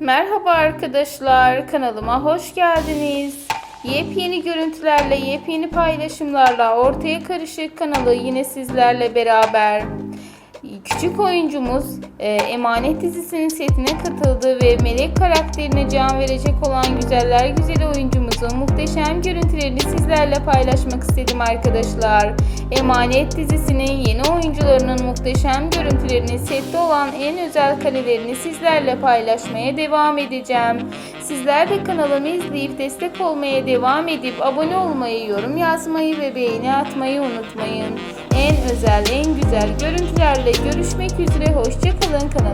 Merhaba arkadaşlar, kanalıma hoş geldiniz. Yepyeni görüntülerle, yepyeni paylaşımlarla Ortaya Karışık kanalı yine sizlerle beraber. Küçük oyuncumuz e, Emanet dizisinin setine katıldı ve Melek karakterine can verecek olan güzeller güzeli oyuncumuzun muhteşem görüntülerini sizlerle paylaşmak istedim arkadaşlar. Emanet dizisinin yeni oyuncularının muhteşem görüntülerini, sette olan en özel karelerini sizlerle paylaşmaya devam edeceğim. Sizler de kanalımı izleyip destek olmaya devam edip abone olmayı, yorum yazmayı ve beğeni atmayı unutmayın. En özel, en güzel görüntülerle görüşmek üzere. Hoşçakalın. Kalın.